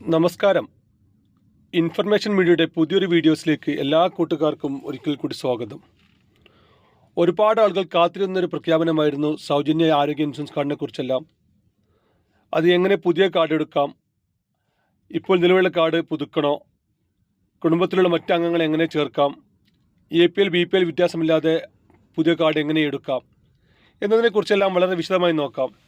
നമസ്കാരം. ഇൻഫർമേഷൻ മീഡിയയുടെ പുതിയൊരു വീഡിയോസിലേക്ക് എല്ലാ കൂട്ടുകാർക്കും ഒരിക്കൽ കൂടി സ്വാഗതം. ഒരുപാട് ആളുകൾ കാത്തിരുന്ന ഒരു പ്രഖ്യാപനമായിരുന്നു സൗജന്യ ആരോഗ്യ ഇൻഷുറൻസ് കാർഡിനെ കുറിച്ചെല്ലാം. അത് എങ്ങനെ പുതിയ കാർഡ് എടുക്കാം? ഇപ്പോൾ നിലവിലുള്ള കാർഡ് പുതുക്കണോ? കുടുംബത്തിലുള്ള മറ്റ് അംഗങ്ങളെ എങ്ങനെ ചേർക്കാം? A P L B P L വ്യത്യാസമില്ലാതെ പുതിയ കാർഡ് എങ്ങനെ എടുക്കാം? എന്നതിനെക്കുറിച്ചെല്ലാം വളരെ വിശദമായി നോക്കാം.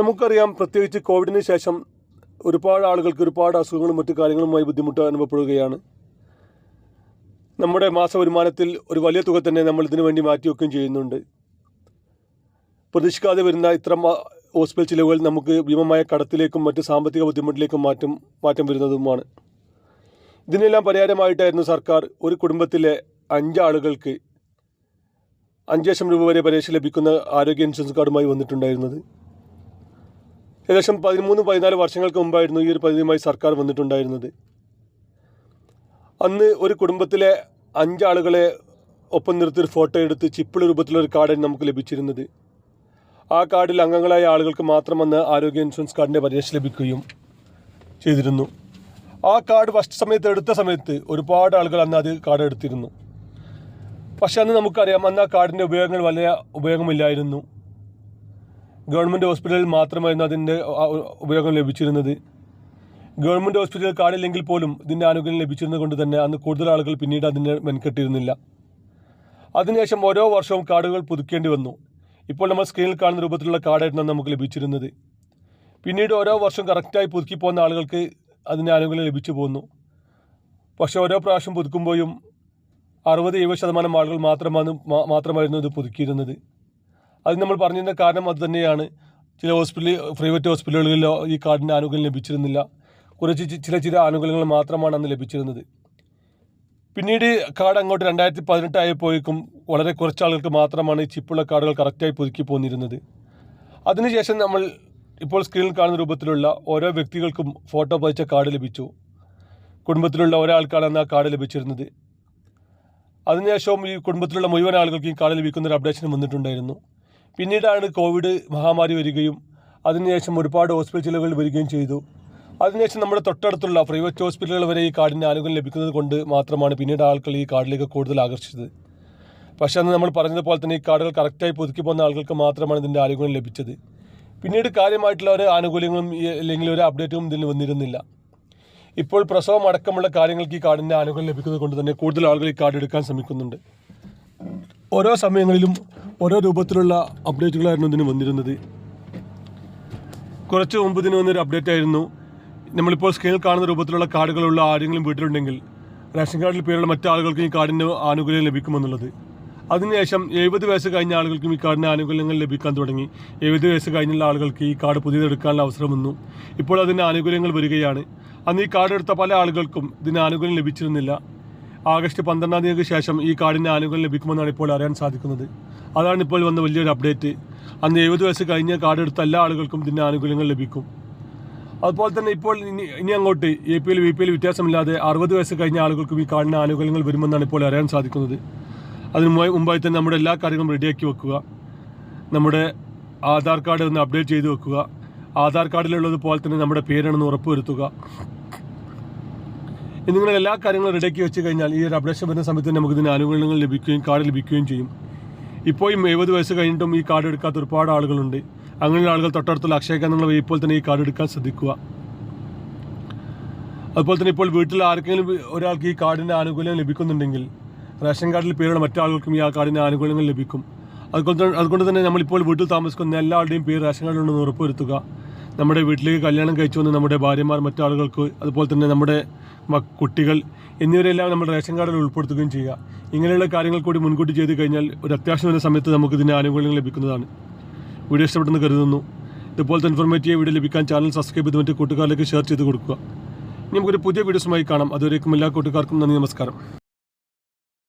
നമുക്കറിയാം പ്രത്യേകിച്ച് കോവിഡിന് ശേഷം ഒരുപാട് ആളുകൾക്ക് ഒരുപാട് അസുഖങ്ങളും മറ്റു കാര്യങ്ങളുമായി ബുദ്ധിമുട്ട് അനുഭവപ്പെടുകയാണ്. നമ്മുടെ മാസ വരുമാനത്തിൽ ഒരു വലിയ തുക തന്നെ നമ്മൾ ഇതിനു വേണ്ടി മാറ്റിവെക്കുകയും ചെയ്യുന്നുണ്ട്. പ്രതീക്ഷിക്കാതെ വരുന്ന ഇത്തരം ഹോസ്പിറ്റൽ ചിലവുകൾ നമുക്ക് ഭീമമായ കടത്തിലേക്കും മറ്റ് സാമ്പത്തിക ബുദ്ധിമുട്ടിലേക്കും മാറ്റം മാറ്റം വരുന്നതുമാണ്. ഇതിനെല്ലാം പരിഹാരമായിട്ടായിരുന്നു സർക്കാർ ഒരു കുടുംബത്തിലെ അഞ്ചാളുകൾക്ക് അഞ്ച് ലക്ഷം രൂപ വരെ പരീക്ഷ ലഭിക്കുന്ന ആരോഗ്യ ഇൻഷുറൻസ് കാർഡുമായി വന്നിട്ടുണ്ടായിരുന്നത്. ഏകദേശം പതിമൂന്ന് പതിനാല് വർഷങ്ങൾക്ക് മുമ്പായിരുന്നു ഈ ഒരു പദ്ധതിയുമായി സർക്കാർ വന്നിട്ടുണ്ടായിരുന്നത്. അന്ന് ഒരു കുടുംബത്തിലെ അഞ്ചാളുകളെ ഒപ്പം നിർത്തി ഒരു ഫോട്ടോ എടുത്ത് ചിപ്പിൾ രൂപത്തിലൊരു കാർഡാണ് നമുക്ക് ലഭിച്ചിരുന്നത്. ആ കാർഡിൽ അംഗങ്ങളായ ആളുകൾക്ക് മാത്രം അന്ന് ആരോഗ്യ ഇൻഷുറൻസ് കാർഡിന്റെ പരിരക്ഷ ലഭിക്കുകയും ചെയ്തിരുന്നു. ആ കാർഡ് ഫസ്റ്റ് സമയത്ത് എടുത്ത സമയത്ത് ഒരുപാട് ആളുകൾ അന്ന് അത് കാർഡ് എടുത്തിരുന്നു. പക്ഷേ അന്ന് നമുക്കറിയാം അന്ന് ആ കാർഡിന്റെ ഉപയോഗങ്ങൾ വലിയ ഉപയോഗമില്ലായിരുന്നു. ഗവൺമെന്റ് ഹോസ്പിറ്റലിൽ മാത്രമായിരുന്നു അതിന്റെ ഉപയോഗം ലഭിച്ചിരുന്നത്. ഗവൺമെന്റ് ഹോസ്പിറ്റലിൽ കാർഡില്ലെങ്കിൽ പോലും ഇതിന്റെ ആനുകൂല്യം ലഭിച്ചിരുന്നത് കൊണ്ട് തന്നെ അന്ന് കൂടുതൽ ആളുകൾ പിന്നീട് അതിനെ മെൻകെട്ടിരുന്നില്ല അതിനുശേഷം ഓരോ വർഷവും കാർഡുകൾ പുതുക്കേണ്ടി വന്നു. ഇപ്പോൾ നമ്മൾ സ്ക്രീനിൽ കാണുന്ന രൂപത്തിലുള്ള കാർഡായിരുന്നു നമുക്ക് ലഭിച്ചിരുന്നത്. പിന്നീട് ഓരോ വർഷം കറക്റ്റായി പുതുക്കി പോകുന്ന ആളുകൾക്ക് അതിന്റെ ആനുകൂല്യം ലഭിച്ചു പോകുന്നു പക്ഷേ ഓരോ പ്രാവശ്യം പുതുക്കുമ്പോഴും അറുപത് എഴുപത് ശതമാനം ആളുകൾ മാത്രമാണ് മാത്രമായിരുന്നു ഇത് പുതുക്കിയിരുന്നത്. അത് നമ്മൾ പറഞ്ഞതിന്റെ കാരണം അത് തന്നെയാണ്. ചില ഹോസ്പിറ്റലിൽ പ്രൈവറ്റ് ഹോസ്പിറ്റലുകളിലോ ഈ കാർഡിന്റെ ആനുകൂല്യം ലഭിച്ചിരുന്നില്ല. കുറച്ച് ചില ചില ആനുകൂല്യങ്ങൾ മാത്രമാണ് അന്ന് ലഭിച്ചിരുന്നത്. പിന്നീട് കാർഡ് അങ്ങോട്ട് രണ്ടായിരത്തി പതിനെട്ടായപ്പോഴേക്കും വളരെ കുറച്ച് ആളുകൾക്ക് മാത്രമാണ് ഈ ചിപ്പുള്ള കാർഡുകൾ കറക്റ്റായി പുതുക്കി പോന്നിരുന്നത്. അതിനുശേഷം നമ്മൾ ഇപ്പോൾ സ്ക്രീനിൽ കാണുന്ന രൂപത്തിലുള്ള ഓരോ വ്യക്തികൾക്കും ഫോട്ടോ പതിച്ച കാർഡ് ലഭിച്ചു. കുടുംബത്തിലുള്ള ഒരാൾക്കാണ് അന്ന് ആ കാർഡ് ലഭിച്ചിരുന്നത്. അതിനുശേഷവും ഈ കുടുംബത്തിലുള്ള മുഴുവൻ ആളുകൾക്ക് ഈ കാർഡ് ലഭിക്കുന്ന ഒരു അപ്ഡേഷൻ വന്നിട്ടുണ്ടായിരുന്നു. പിന്നീടാണ് കോവിഡ് മഹാമാരി വരികയും അതിനുശേഷം ഒരുപാട് ഹോസ്പിറ്റൽ ചിലവുകൾ വരികയും ചെയ്തു. അതിനുശേഷം നമ്മുടെ തൊട്ടടുത്തുള്ള പ്രൈവറ്റ് ഹോസ്പിറ്റലുകൾ വരെ ഈ കാർഡിന്റെ ആനുകൂല്യം ലഭിക്കുന്നത് കൊണ്ട് മാത്രമാണ് പിന്നീട് ആളുകൾ ഈ കാർഡിലേക്ക് കൂടുതൽ ആകർഷിച്ചത്. പക്ഷേ അന്ന് നമ്മൾ പറഞ്ഞതുപോലെ തന്നെ ഈ കാർഡുകൾ കറക്റ്റായി പുതുക്കി പോകുന്ന ആളുകൾക്ക് മാത്രമാണ് ഇതിന്റെ ആനുകൂല്യം ലഭിച്ചത്. പിന്നീട് കാര്യമായിട്ടുള്ള ഒരു ആനുകൂല്യങ്ങളും അല്ലെങ്കിൽ ഒരു അപ്ഡേറ്റും ഇതിൽ വന്നിരുന്നില്ല. ഇപ്പോൾ പ്രസവം അടക്കമുള്ള കാര്യങ്ങൾക്ക് ഈ കാർഡിന്റെ ആനുകൂല്യം ലഭിക്കുന്നത് കൊണ്ട് തന്നെ കൂടുതൽ ആളുകൾ ഈ കാർഡ് എടുക്കാൻ ശ്രമിക്കുന്നുണ്ട്. ഓരോ സമയങ്ങളിലും ഓരോ രൂപത്തിലുള്ള അപ്ഡേറ്റുകളായിരുന്നു ഇതിന് വന്നിരുന്നത്. കുറച്ച് മുമ്പ് ഇതിന് വന്നൊരു അപ്ഡേറ്റ് ആയിരുന്നു. നമ്മളിപ്പോൾ സ്കെയിൽ കാണുന്ന രൂപത്തിലുള്ള കാർഡുകളുള്ള ആരെങ്കിലും വീട്ടിലുണ്ടെങ്കിൽ റേഷൻ കാർഡിൽ പേരുള്ള മറ്റാളുകൾക്കും ഈ കാർഡിന്റെ ആനുകൂല്യം ലഭിക്കുമെന്നുള്ളത്. അതിനുശേഷം എഴുപത് വയസ്സ് കഴിഞ്ഞ ആളുകൾക്കും ഈ കാർഡിന്റെ ആനുകൂല്യങ്ങൾ ലഭിക്കാൻ തുടങ്ങി. എഴുപത് വയസ്സ് കഴിഞ്ഞുള്ള ആളുകൾക്ക് ഈ കാർഡ് പുതിയതെടുക്കാനുള്ള അവസരം വന്നു. ഇപ്പോൾ അതിന്റെ ആനുകൂല്യങ്ങൾ വരികയാണ്. അന്ന് ഈ കാർഡ് എടുത്ത പല ആളുകൾക്കും ഇതിന് ആനുകൂല്യം ലഭിച്ചിരുന്നില്ല. ആഗസ്റ്റ് പന്ത്രണ്ടാം തീയതിക്ക് ശേഷം ഈ കാർഡിന് ആനുകൂല്യം ലഭിക്കുമെന്നാണ് ഇപ്പോൾ അറിയാൻ സാധിക്കുന്നത്. അതാണ് ഇപ്പോൾ വന്ന വലിയൊരു അപ്ഡേറ്റ്. അന്ന് എഴുപത് വയസ്സ് കഴിഞ്ഞ കാർഡ് എടുത്ത എല്ലാ ആളുകൾക്കും ഇതിന്റെ ആനുകൂല്യങ്ങൾ ലഭിക്കും. അതുപോലെ തന്നെ ഇപ്പോൾ ഇനി ഇനി അങ്ങോട്ട് A P L V P L വ്യത്യാസമില്ലാതെ അറുപത് വയസ്സ് കഴിഞ്ഞ ആളുകൾക്കും ഈ കാർഡിന് ആനുകൂല്യങ്ങൾ വരുമെന്നാണ് ഇപ്പോൾ അറിയാൻ സാധിക്കുന്നത്. അതിന് മുമ്പ് മുമ്പായി തന്നെ നമ്മുടെ എല്ലാ കാര്യങ്ങളും റെഡിയാക്കി വെക്കുക. നമ്മുടെ ആധാർ കാർഡ് ഒന്ന് അപ്ഡേറ്റ് ചെയ്ത് വെക്കുക. ആധാർ കാർഡിലുള്ളത് പോലെ തന്നെ നമ്മുടെ പേരാണെന്ന് ഉറപ്പുവരുത്തുക. എന്നിങ്ങനെ എല്ലാ കാര്യങ്ങളും റെഡിയാക്കി വെച്ച് കഴിഞ്ഞാൽ ഈ ഒരു അപ്ഡേഷൻ വരുന്ന സമയത്ത് നമുക്ക് ഇതിന് ആനുകൂല്യങ്ങൾ ലഭിക്കുകയും കാർഡ് ലഭിക്കുകയും ചെയ്യും. ഇപ്പോഴും എഴുപത് വയസ്സ് കഴിഞ്ഞിട്ടും ഈ കാർഡ് എടുക്കാത്ത ഒരുപാട് ആളുകളുണ്ട്. അങ്ങനെയുള്ള ആളുകൾ തൊട്ടടുത്തുള്ള അക്ഷയ കേന്ദ്രങ്ങൾ ഇപ്പോൾ തന്നെ ഈ കാർഡ് എടുക്കാൻ ശ്രദ്ധിക്കുക. അതുപോലെ തന്നെ ഇപ്പോൾ വീട്ടിൽ ആർക്കെങ്കിലും ഒരാൾക്ക് ഈ കാർഡിന്റെ ആനുകൂല്യം ലഭിക്കുന്നുണ്ടെങ്കിൽ റേഷൻ കാർഡിൽ പേരുള്ള മറ്റാളുകൾക്കും ഈ ആ കാർഡിന്റെ ആനുകൂല്യങ്ങൾ ലഭിക്കും. അതുകൊണ്ട് അതുകൊണ്ട് തന്നെ നമ്മളിപ്പോൾ വീട്ടിൽ താമസിക്കുന്ന എല്ലാവരുടെയും പേര് റേഷൻ കാർഡിലുണ്ടെന്ന് ഉറപ്പുവരുത്തുക. നമ്മുടെ വീട്ടിലേക്ക് കല്യാണം കഴിച്ചു വന്ന് നമ്മുടെ ഭാര്യമാർ മറ്റാളുകൾക്ക് അതുപോലെ തന്നെ നമ്മുടെ കുട്ടികൾ എന്നിവരെല്ലാം നമ്മൾ റേഷൻ കാർഡിൽ ഉൾപ്പെടുത്തുകയും ചെയ്യുക. ഇങ്ങനെയുള്ള കാര്യങ്ങൾ കൂടി മുൻകൂട്ടി ചെയ്ത് കഴിഞ്ഞാൽ ഒരു അത്യാവശ്യം വരുന്ന സമയത്ത് നമുക്ക് ഇതിന്റെ ആനുകൂല്യങ്ങൾ ലഭിക്കുന്നതാണ്. വീഡിയോ ഇഷ്ടപ്പെട്ടെന്ന് കരുതുന്നു. ഇതുപോലത്തെ ഇൻഫോർമേറ്റീവ് വീഡിയോ ലഭിക്കാൻ ചാനൽ സബ്സ്ക്രൈബ് ചെയ്ത് മറ്റു കൂട്ടുകാരിലേക്ക് ഷെയർ ചെയ്ത് കൊടുക്കുക. ഇനി നമുക്കൊരു പുതിയ വീഡിയോസുമായി കാണാം. അതുവരേക്കും എല്ലാ കൂട്ടുകാർക്കും നന്ദി നമസ്കാരം.